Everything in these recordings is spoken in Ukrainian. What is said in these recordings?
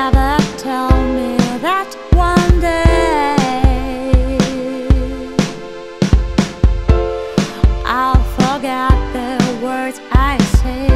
never tell me that one day I'll forget the words I say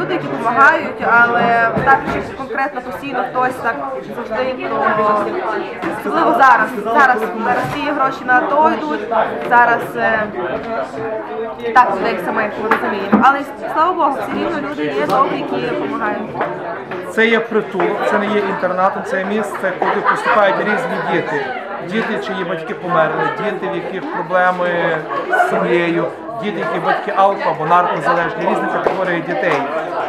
люди, які допомагають, але так чи конкретно постійно хтось так завжди, особливо зараз. Зараз зараз гроші на АТО йдуть, зараз е, так людей самих ми розуміємо. Але слава Богу, все рівно люди є добрі, які допомагають. Це є притулок, це не є інтернатом, це є місце, куди поступають різні діти. Діти, чиї батьки померли, діти, в яких проблеми з сім'єю, діти, які батьки алко або наркозалежні, різні категорії дітей.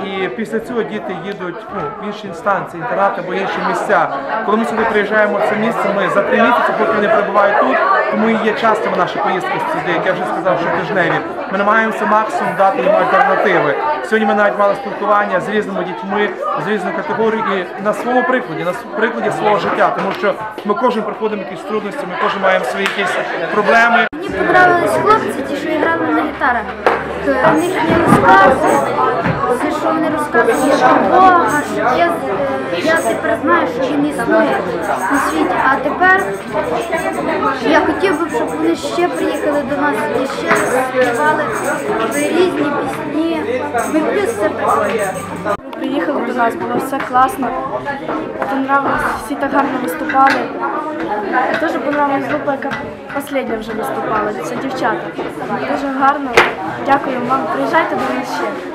І після цього діти їдуть ну, в інші інстанції, інтернати або інші місця. Коли ми сюди приїжджаємо в це місце, ми за три місяці, поки вони перебувають тут, тому і є частими наші поїздки сюди, як я вже сказав, що тижневі. Ми намагаємося максимум дати їм альтернативи. Сьогодні ми навіть мали спілкування з різними дітьми з різних категорій і на своєму прикладі, на прикладі свого життя, тому що ми кожен проходимо якісь трудності, ми кожен маємо свої якісь проблеми. Мені подобались хлопці, ті, що грали на гітарах. То в їхні розкази, Я, е, я тепер знаю, що він існує на світі. А тепер я хотів би, щоб вони ще приїхали до нас і ще співали різні пісні. Ми плюс все. Приїхали до нас, було все класно. Понравилось, всі так гарно виступали. Дуже понравилась група, яка остання вже виступала. Це дівчата. Дуже гарно. Дякую вам. Приїжджайте до нас ще.